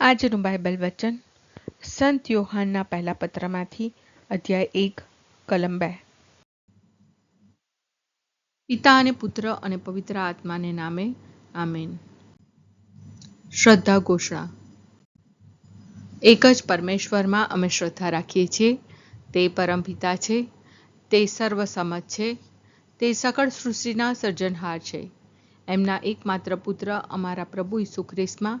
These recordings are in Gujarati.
આજનું બાઇબલ વચન સંત યોહાનના પહેલા પત્રમાંથી અધ્યાય એક, કલમ બે. પિતા અને પુત્ર અને પવિત્ર આત્માને નામે, આમેન. શ્રદ્ધા ઘોષણા. એક જ પરમેશ્વરમાં અમે શ્રદ્ધા રાખીએ છીએ, તે પરમપિતા છે, તે સર્વસમત છે, તે સકળ સૃષ્ટિના સર્જનહાર છે. એમના એકમાત્ર પુત્ર અમારા પ્રભુ ઈસુ ખ્રિસ્તમાં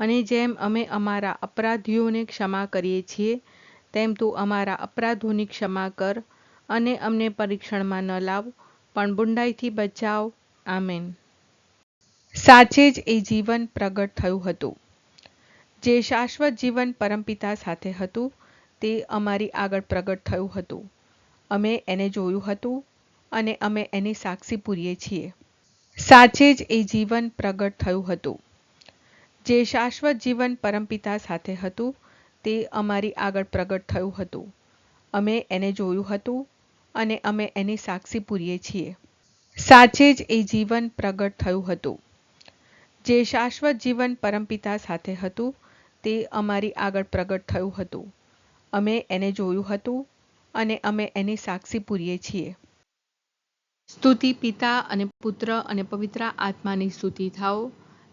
અને જેમ અમે અમારા અપરાધીઓને ક્ષમા કરીએ છીએ, તેમ તું અમારા અપરાધોની ક્ષમા કર અને અમને પરીક્ષણમાં ન લાવ, પણ બુંડાઈથી બચાવ. આમેન. સાચે જ એ જીવન પ્રગટ થયું હતું. જે શાશ્વત જીવન પરમપિતા સાથે હતું, તે અમારી આગળ પ્રગટ થયું હતું. અમે એને જોયું હતું અને અમે એની સાક્ષી પૂરીએ છીએ. સાચે જ એ જીવન પ્રગટ થયું હતું. જે શાશ્વત જીવન પરમપિતા સાથે હતું, તે અમારી આગળ પ્રગટ થયું હતું. અમે એને જોયું હતું અને અમે એની સાક્ષી પૂરીએ છીએ. સાચે જ એ જીવન પ્રગટ થયું હતું. જે શાશ્વત જીવન પરમપિતા સાથે હતું, તે અમારી આગળ પ્રગટ થયું હતું. અમે એને જોયું હતું અને અમે એની સાક્ષી પૂરીએ છીએ. સ્તુતિ પિતા અને પુત્ર અને પવિત્ર આત્માની સ્તુતિ થાઓ.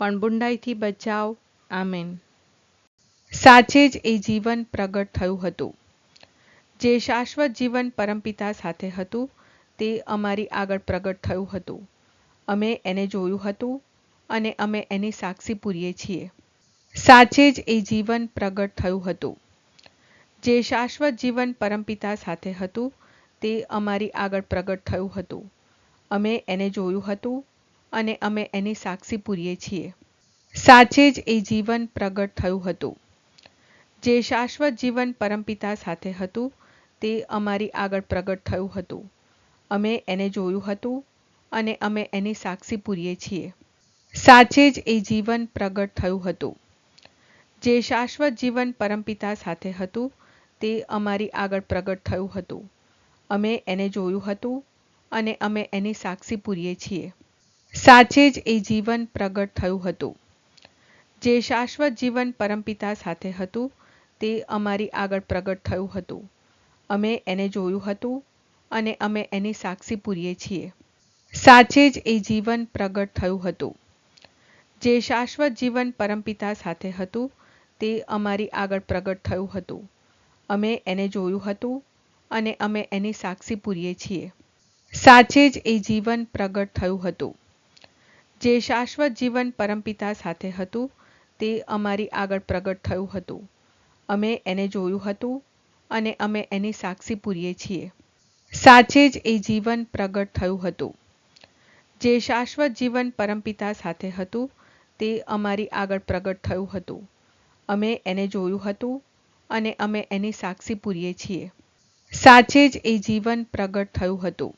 પણ બુંડાઈથી બચાવ. આમેન. સાચે જ એ જીવન પ્રગટ થયું હતું. જે શાશ્વત જીવન પરમપિતા સાથે હતું, તે અમારી આગળ પ્રગટ થયું હતું. અમે એને જોયું હતું અને અમે એની સાક્ષી પૂરીએ છીએ. સાચે જ એ જીવન પ્રગટ થયું હતું. જે શાશ્વત જીવન પરમપિતા સાથે હતું, તે અમારી આગળ પ્રગટ થયું હતું. અમે એને જોયું હતું અને અમે એની સાક્ષી પૂરીએ છીએ. સાચે જ એ જીવન પ્રગટ થયું હતું. જે શાશ્વત જીવન પરમપિતા સાથે હતું, તે અમારી આગળ પ્રગટ થયું હતું. અમે એને જોયું હતું અને અમે એની સાક્ષી પૂરીએ છીએ. સાચે જ એ જીવન પ્રગટ થયું હતું. જે શાશ્વત જીવન પરમપિતા સાથે હતું, તે અમારી આગળ પ્રગટ થયું હતું. અમે એને જોયું હતું અને અમે એની સાક્ષી પૂરીએ છીએ. સાચે જ એ જીવન પ્રગટ થયું હતું. જે શાશ્વત જીવન પરમપિતા સાથે હતું, તે અમારી આગળ પ્રગટ થયું હતું. અમે એને જોયું હતું અને અમે એની સાક્ષી પૂરીએ છીએ. સાચે જ એ જીવન પ્રગટ થયું હતું. જે શાશ્વત જીવન પરમપિતા સાથે હતું, તે અમારી આગળ પ્રગટ થયું હતું. અમે એને જોયું હતું અને અમે એની સાક્ષી પૂરીએ છીએ. સાચે જ એ જીવન પ્રગટ થયું હતું. જે શાશ્વત જીવન પરમપિતા સાથે હતું, તે અમારી આગળ પ્રગટ થયું હતું. અમે એને જોયું હતું અને અમે એની સાક્ષી પૂરીએ છીએ. સાચે જ એ જીવન પ્રગટ થયું હતું. જે શાશ્વત જીવન પરમપિતા સાથે હતું, તે અમારી આગળ પ્રગટ થયું હતું. અમે એને જોયું હતું અને અમે એની સાક્ષી પૂરીએ છીએ. સાચે જ એ જીવન પ્રગટ થયું હતું.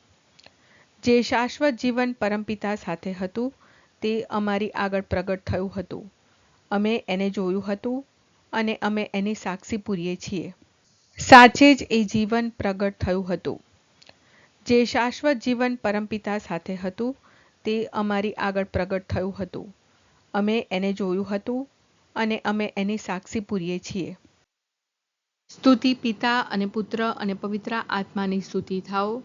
જે શાશ્વત જીવન પરમપિતા સાથે હતું તે અમારી આગળ પ્રગટ થયું હતું. અમે એને જોયું હતું અને અમે એની સાક્ષી પૂરીએ છીએ. સાચે જ એ જીવન પ્રગટ થયું હતું. જે શાશ્વત જીવન પરમપિતા સાથે હતું, તે અમારી આગળ પ્રગટ થયું હતું. અમે એને જોયું હતું અને અમે એની સાક્ષી પૂરીએ છીએ. સ્તુતિ પિતા અને પુત્ર અને પવિત્ર આત્માની સ્તુતિ થાઓ.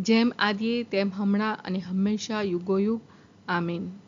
જેમ આદિએ, તેમ હમણાં અને હંમેશા યુગોયુગ. આમીન.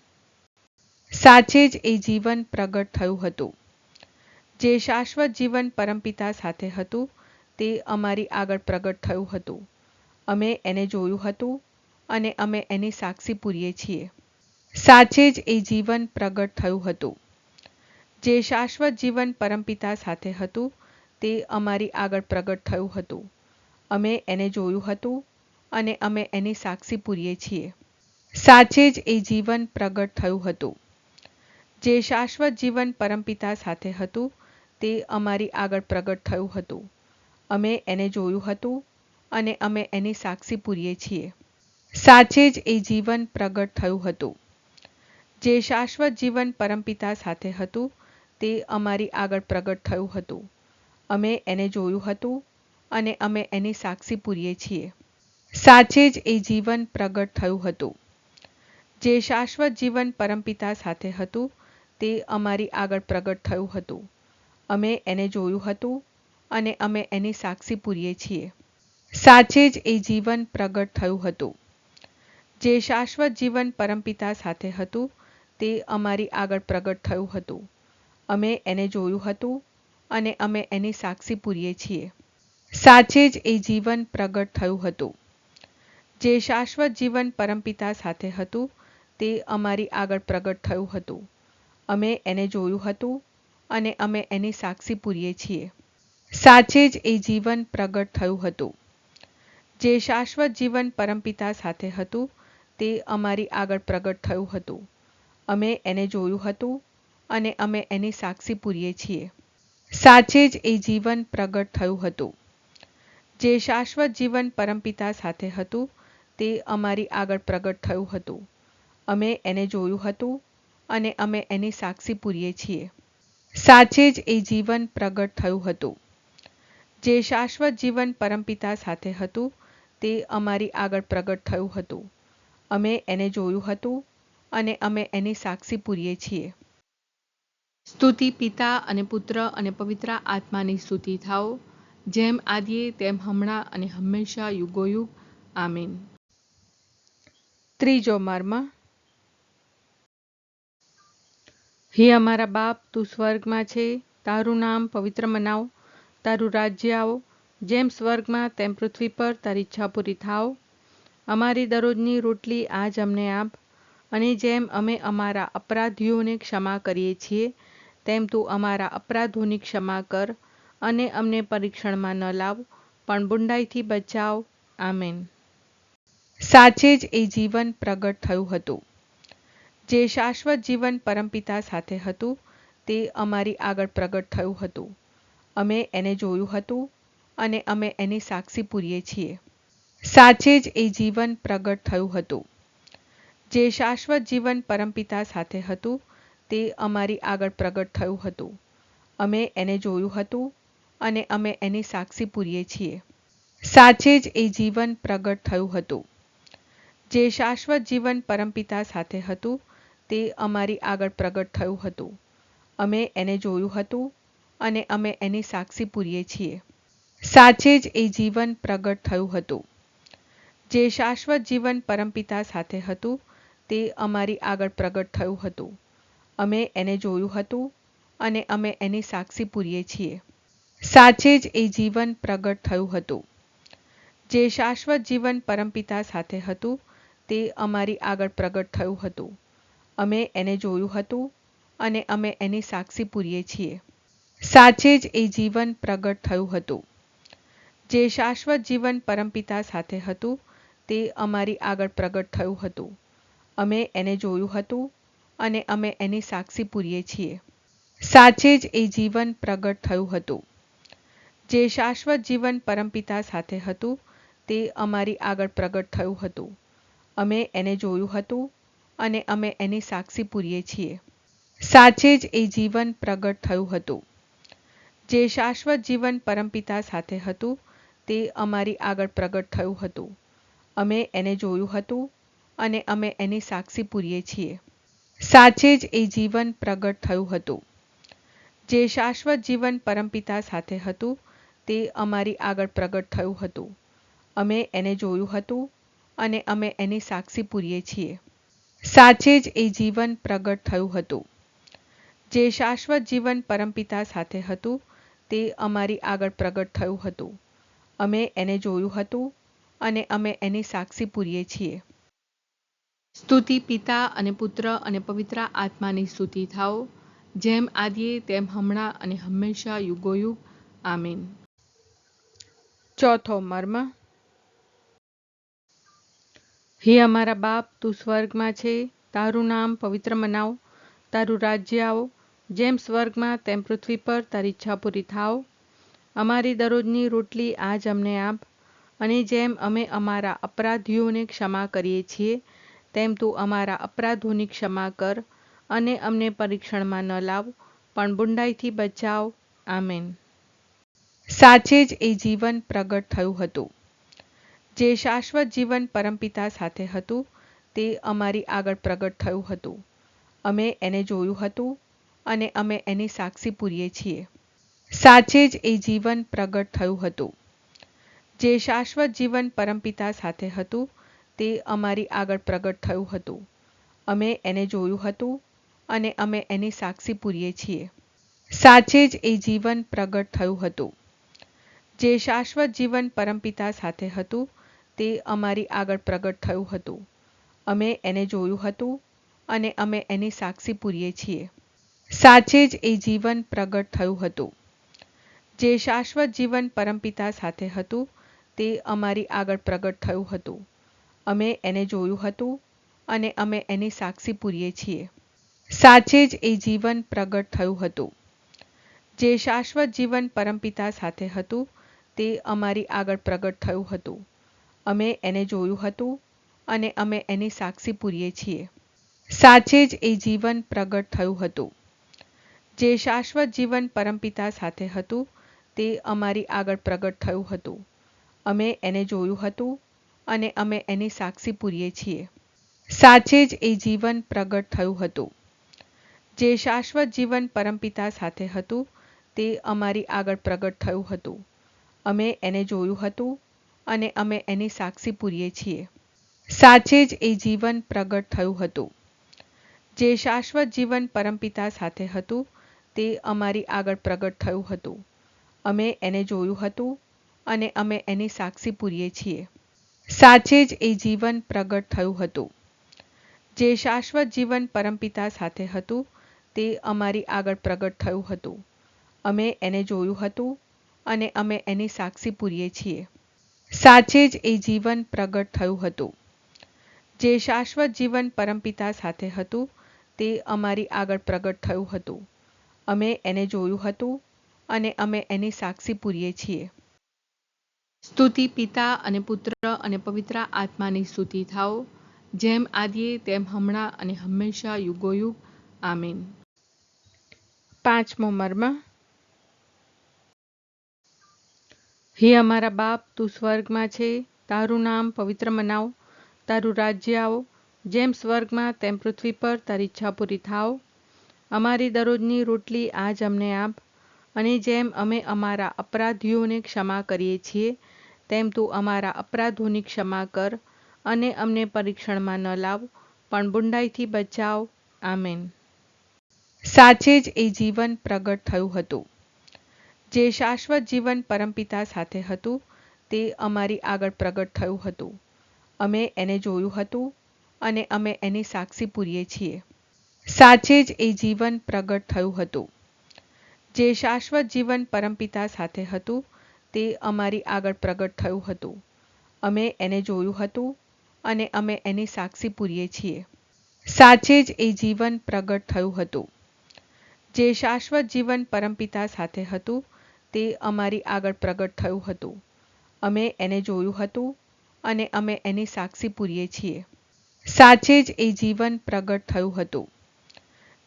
સાચે જ એ જીવન પ્રગટ થયું હતું. જે શાશ્વત જીવન પરમપિતા સાથે હતું, તે અમારી આગળ પ્રગટ થયું હતું. અમે એને જોયું હતું અને અમે એની સાક્ષી પૂરીએ છીએ. સાચે જ એ જીવન પ્રગટ થયું હતું. જે શાશ્વત જીવન પરમપિતા સાથે હતું, તે અમારી આગળ પ્રગટ થયું હતું. અમે એને જોયું હતું અને અમે એની સાક્ષી પૂરીએ છીએ. સાચે જ એ જીવન પ્રગટ થયું હતું. જે શાશ્વત જીવન પરમપિતા સાથે હતું, તે અમારી આગળ પ્રગટ થયું હતું. અમે એને જોયું હતું અને અમે એની સાક્ષી પૂરીએ છીએ. સાચે જ એ જીવન પ્રગટ થયું હતું. જે શાશ્વત જીવન પરમપિતા સાથે હતું, તે અમારી આગળ પ્રગટ થયું હતું. અમે એને જોયું હતું અને અમે એની સાક્ષી પૂરીએ છીએ. સાચે જ એ જીવન પ્રગટ થયું હતું. જે શાશ્વત જીવન પરમપિતા સાથે હતું તે અમારી આગળ પ્રગટ થયું હતું. અમે એને જોયું હતું અને અમે એની સાક્ષી પૂરીએ છીએ. સાચે જ એ જીવન પ્રગટ થયું હતું. જે શાશ્વત જીવન પરમપિતા સાથે હતું, તે અમારી આગળ પ્રગટ થયું હતું. અમે એને જોયું હતું અને અમે એની સાક્ષી પૂરીએ છીએ. સાચે જ એ જીવન પ્રગટ થયું હતું. જે શાશ્વત જીવન પરમપિતા સાથે હતું, તે અમારી આગળ પ્રગટ થયું હતું. અમે એને જોયું હતું અને અમે એની સાક્ષી પૂરીએ છીએ. સાચે જ એ જીવન પ્રગટ થયું હતું. જે શાશ્વત જીવન પરમપિતા સાથે હતું, તે અમારી આગળ પ્રગટ થયું હતું. અમે એને જોયું હતું અને અમે એની સાક્ષી પૂરીએ છીએ. સાચે જ એ જીવન પ્રગટ થયું હતું. જે શાશ્વત જીવન પરમપિતા સાથે હતું, તે અમારી આગળ પ્રગટ થયું હતું. અમે એને જોયું હતું અને અમે એની સાક્ષી પૂરીએ છીએ. સાચે જ એ જીવન પ્રગટ થયું હતું. જે શાશ્વત જીવન પરમપિતા સાથે હતું, તે અમારી આગળ પ્રગટ થયું હતું. અમે એને જોયું હતું અને અમે એની સાક્ષી પૂરીએ છીએ. સ્તુતિ પિતા અને પુત્ર અને પવિત્ર આત્માની સ્તુતિ થાઓ, જેમ આદિએ તેમ હમણાં અને હંમેશા યુગોયુગ. આમીન. ત્રીજો મર્મ હે અમારા બાપ, તું સ્વર્ગમાં છે, તારું નામ પવિત્ર મનાવ, તારું રાજ્ય આવો, જેમ સ્વર્ગમાં, તેમ પૃથ્વી પર તારી ઈચ્છા પૂરી થાવ. અમારી દરરોજની રોટલી આજ અમને આપ, અને જેમ અમે અમારા અપરાધીઓને ક્ષમા કરીએ છીએ, તેમ તું અમારા અપરાધોની ક્ષમા કર, અને અમને પરીક્ષણમાં ન લાવ, પણ બુંડાઈથી બચાવ. આમેન. સાચે જ એ જીવન પ્રગટ થયું હતું. જે શાશ્વત જીવન પરમપિતા સાથે હતું, તે અમારી આગળ પ્રગટ થયું હતું. અમે એને જોયું હતું અને અમે એની સાક્ષી પૂરીએ છીએ. સાચે જ એ જીવન પ્રગટ થયું હતું. જે શાશ્વત જીવન પરમપિતા સાથે હતું, તે અમારી આગળ પ્રગટ થયું હતું. અમે એને જોયું હતું અને અમે એની સાક્ષી પૂરીએ છીએ. સાચે જ એ જીવન પ્રગટ થયું હતું. જે શાશ્વત જીવન પરમપિતા સાથે હતું તે અમારી આગળ પ્રગટ થયું હતું. અમે એને જોયું હતું અને અમે એની સાક્ષી પૂરીએ છીએ. સાચે જ એ જીવન પ્રગટ થયું હતું. જે શાશ્વત જીવન પરમપિતા સાથે હતું, તે અમારી આગળ પ્રગટ થયું હતું. અમે એને જોયું હતું અને અમે એની સાક્ષી પૂરીએ છીએ. સાચે જ એ જીવન પ્રગટ થયું હતું. જે શાશ્વત જીવન પરમપિતા સાથે હતું, તે અમારી આગળ પ્રગટ થયું હતું. અમે એને જોયું હતું અને અમે એની સાક્ષી પૂરીએ છીએ. સાચે જ એ જીવન પ્રગટ થયું હતું. જે શાશ્વત જીવન પરમપિતા સાથે હતું, તે અમારી આગળ પ્રગટ થયું હતું. અમે એને જોયું હતું અને અમે એની સાક્ષી પૂરીએ છીએ. સાચે જ એ જીવન પ્રગટ થયું હતું. જે શાશ્વત જીવન પરમપિતા સાથે હતું, તે અમારી આગળ પ્રગટ થયું હતું. અમે એને જોયું હતું અને અમે એની સાક્ષી પૂરીએ છીએ. સાચે જ એ જીવન પ્રગટ થયું હતું. જે શાશ્વત જીવન પરમપિતા સાથે હતું, તે અમારી આગળ પ્રગટ થયું હતું. અમે એને જોયું હતું અને અમે એની સાક્ષી પૂરીએ છીએ. સાચે જ એ જીવન પ્રગટ થયું હતું. જે શાશ્વત જીવન પરમપિતા સાથે હતું, તે અમારી આગળ પ્રગટ થયું હતું. અમે એને જોયું હતું અને અમે એની સાક્ષી પૂરીએ છીએ. સાચે જ એ જીવન પ્રગટ થયું હતું. જે શાશ્વત જીવન પરમપિતા સાથે હતું, તે અમારી આગળ પ્રગટ થયું હતું. અમે એને જોયું હતું અને અમે એની સાક્ષી પૂરીએ છીએ. સ્તુતિ પિતા અને પુત્ર અને પવિત્ર આત્માની સ્તુતિ થાઓ, જેમ આદિએ તેમ હમણાં અને હંમેશા યુગોયુગ. આમીન. ચોથો મર્મ. હે અમારા બાપ, તું સ્વર્ગમાં છે, તારું નામ પવિત્ર મનાવ, તારું રાજ્ય આવો, જેમ સ્વર્ગમાં તેમ પૃથ્વી પર તારી ઈચ્છા પૂરી થાવ અમારી દરરોજની રોટલી આજ અમને આપ, અને જેમ અમે અમારા અપરાધીઓને ક્ષમા કરીએ છીએ, તેમ તું અમારા અપરાધોની ક્ષમા કર, અને અમને પરીક્ષણમાં ન લાવ, પણ બુંડાઈથી બચાવ. આમેન. સાચે જ એ જીવન પ્રગટ થયું હતું. જે શાશ્વત જીવન પરમપિતા સાથે હતું, તે અમારી આગળ પ્રગટ થયું હતું. અમે એને જોયું હતું અને અમે એની સાક્ષી પૂરીએ છીએ. સાચે જ એ જીવન પ્રગટ થયું હતું. જે શાશ્વત જીવન પરમપિતા સાથે હતું, તે અમારી આગળ પ્રગટ થયું હતું. અમે એને જોયું હતું અને અમે એની સાક્ષી પૂરીએ છીએ. સાચે જ એ જીવન પ્રગટ થયું હતું. જે શાશ્વત જીવન પરમપિતા સાથે હતું તે અમારી આગળ પ્રગટ થયું હતું. અમે એને જોયું હતું અને અમે એની સાક્ષી પૂરીએ છીએ. સાચે જ એ જીવન પ્રગટ થયું હતું. જે શાશ્વત જીવન પરમપિતા સાથે હતું, તે અમારી આગળ પ્રગટ થયું હતું. અમે એને જોયું હતું અને અમે એની સાક્ષી પૂરીએ છીએ. સાચે જ એ જીવન પ્રગટ થયું હતું. જે શાશ્વત જીવન પરમપિતા સાથે હતું, તે અમારી આગળ પ્રગટ થયું હતું. અમે એને જોયું હતું અને અમે એની સાક્ષી પૂરીએ છીએ. સાચે જ એ જીવન પ્રગટ થયું હતું. જે શાશ્વત જીવન પરમપિતા સાથે હતું, તે અમારી આગળ પ્રગટ થયું હતું. અમે એને જોયું હતું અને અમે એની સાક્ષી પૂરીએ છીએ. સાચે જ એ જીવન પ્રગટ થયું હતું. જે શાશ્વત જીવન પરમપિતા સાથે હતું, તે અમારી આગળ પ્રગટ થયું હતું. અમે એને જોયું હતું અને અમે એની સાક્ષી પૂરીએ છીએ. સાચે જ એ જીવન પ્રગટ થયું હતું. જે શાશ્વત જીવન પરમપિતા સાથે હતું, તે અમારી આગળ પ્રગટ થયું હતું. અમે એને જોયું હતું અને અમે એની સાક્ષી પૂરીએ છીએ. સાચે જ એ જીવન પ્રગટ થયું હતું. જે શાશ્વત જીવન પરમપિતા સાથે હતું, તે અમારી આગળ પ્રગટ થયું હતું. અમે એને જોયું હતું અને અમે એની સાક્ષી પૂરીએ છીએ. સાચે જ એ જીવન પ્રગટ થયું હતું. જે શાશ્વત જીવન પરમપિતા સાથે હતું, તે અમારી આગળ પ્રગટ થયું હતું. અમે એને જોયું હતું અને અમે એની સાક્ષી પૂરીએ છીએ. સ્તુતિ પિતા અને પુત્ર અને પવિત્ર આત્માની સ્તુતિ થાઓ. જેમ આદિએ, તેમ હમણાં અને હંમેશા યુગોયુગ. આમીન. પાંચમો મર્મ. હે અમારા બાપ, તું સ્વર્ગમાં છે. તારું નામ પવિત્ર મનાવ. તારું રાજ્ય આવો. જેમ સ્વર્ગમાં, તેમ પૃથ્વી પર તારી ઈચ્છા પૂરી થાવ અમારી દરરોજની રોટલી આજ અમને આપ. અને જેમ અમે અમારા અપરાધીઓને ક્ષમા કરીએ છીએ, તેમ તું અમારા અપરાધોની ક્ષમા કર અને અમને પરીક્ષણમાં ન લાવ, પણ બુંડાઈથી બચાવ. આમેન. સાચે જ એ જીવન પ્રગટ થયું હતું. જે શાશ્વત જીવન પરમપિતા સાથે હતું, તે અમારી આગળ પ્રગટ થયું હતું. અમે એને જોયું હતું અને અમે એની સાક્ષી પૂરીએ છીએ. સાચે જ એ જીવન પ્રગટ થયું હતું. જે શાશ્વત જીવન પરમપિતા સાથે હતું, તે અમારી આગળ પ્રગટ થયું હતું. અમે એને જોયું હતું અને અમે એની સાક્ષી પૂરીએ છીએ. સાચે જ એ જીવન પ્રગટ થયું હતું. જે શાશ્વત જીવન પરમપિતા સાથે હતું તે અમારી આગળ પ્રગટ થયું હતું. અમે એને જોયું હતું અને અમે એની સાક્ષી પૂરીએ છીએ. સાચે જ એ જીવન પ્રગટ થયું હતું.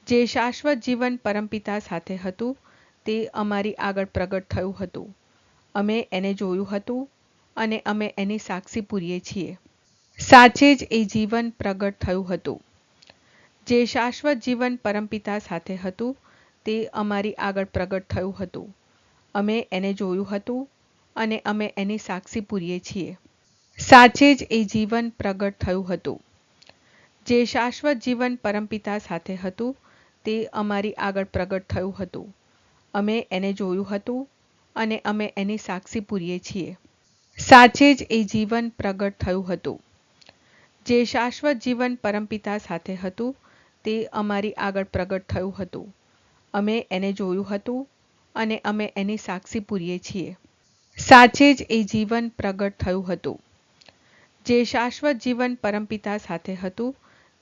જે શાશ્વત જીવન પરમપિતા સાથે હતું, તે અમારી આગળ પ્રગટ થયું હતું. અમે એને જોયું હતું અને અમે એની સાક્ષી પૂરીએ છીએ. સાચે જ એ જીવન પ્રગટ થયું હતું. જે શાશ્વત જીવન પરમપિતા સાથે હતું, તે અમારી આગળ પ્રગટ થયું હતું. અમે એને જોયું હતું અને અમે એની સાક્ષી પૂરીએ છીએ. સાચે જ એ જીવન પ્રગટ થયું હતું. જે શાશ્વત જીવન પરમપિતા સાથે હતું, તે અમારી આગળ પ્રગટ થયું હતું. અમે એને જોયું હતું અને અમે એની સાક્ષી પૂરીએ છીએ. સાચે જ એ જીવન પ્રગટ થયું હતું. જે શાશ્વત જીવન પરમપિતા સાથે હતું, તે અમારી આગળ પ્રગટ થયું હતું. અમે એને જોયું હતું અને અમે એની સાક્ષી પૂરીએ છીએ. સાચે જ એ જીવન પ્રગટ થયું હતું. જે શાશ્વત જીવન પરમપિતા સાથે હતું,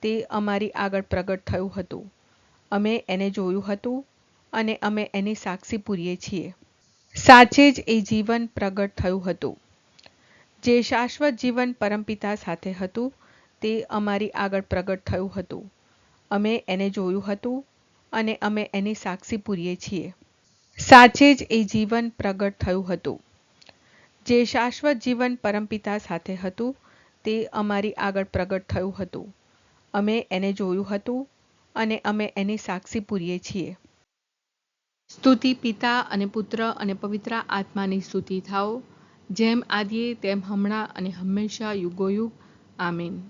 તે અમારી આગળ પ્રગટ થયું હતું. અમે એને જોયું હતું અને અમે એની સાક્ષી પૂરીએ છીએ. સાચે જ એ જીવન પ્રગટ થયું હતું. જે શાશ્વત જીવન પરમપિતા સાથે હતું, તે અમારી આગળ પ્રગટ થયું હતું. અમે એને જોયું હતું અને અમે એની સાક્ષી પૂરીએ છીએ. સાચે જ એ જીવન પ્રગટ થયું હતું. જે શાશ્વત જીવન પરમપિતા સાથે હતું, તે અમારી આગળ પ્રગટ થયું હતું. અમે એને જોયું હતું અને અમે એની સાક્ષી પૂરીએ છીએ. સ્તુતિ પિતા અને પુત્ર અને પવિત્ર આત્માની સ્તુતિ થાઓ, જેમ આદિએ તેમ હમણાં અને હંમેશા યુગોયુગ. આમીન.